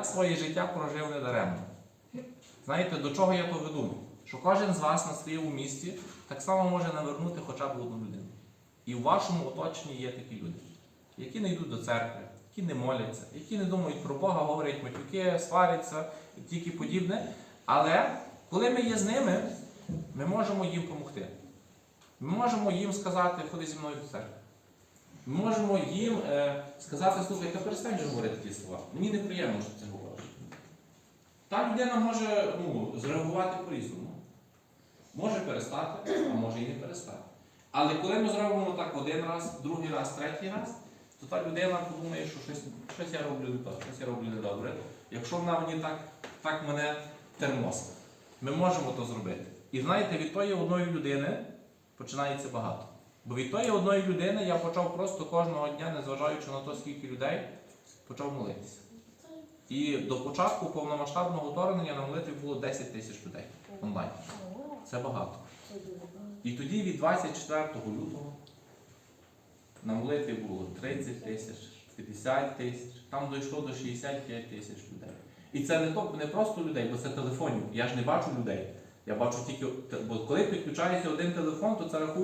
Я своє життя прожив недаремно. Знаєте, до чого я то веду? Що кожен з вас на своєму місці так само може навернути хоча б одну людину. І в вашому оточенні є такі люди, які не йдуть до церкви, які не моляться, які не думають про Бога, говорять матюки, сваряться і тільки подібне. Але коли ми є з ними, ми можемо їм допомогти. Ми можемо їм сказати, ходи зі мною до церкви. Ми можемо їм е, сказати, слухай, та перестань говорити ті слова. Мені неприємно, що ти говориш. Та людина може ну, зреагувати по-різному. Може перестати, а може і не перестати. Але коли ми зробимо так один раз, другий раз, третій раз, то та людина подумає, що щось, щось я роблю не так, щось я роблю недобре. Якщо вона мені так, так мене термосить, ми можемо то зробити. І знаєте, від тої одної людини починається багато. Бо від тої одної людини я почав просто кожного дня, незважаючи на те, скільки людей, почав молитися. І до початку повномасштабного вторгнення на молитві було 10 тисяч людей онлайн. Це багато. І тоді від 24 лютого на молитві було 30 тисяч, 50 тисяч, там дійшло до 65 тисяч людей. І це не, то, не просто людей, бо це телефонів. Я ж не бачу людей. Я бачу тільки, бо коли підключається один телефон, то це рахує.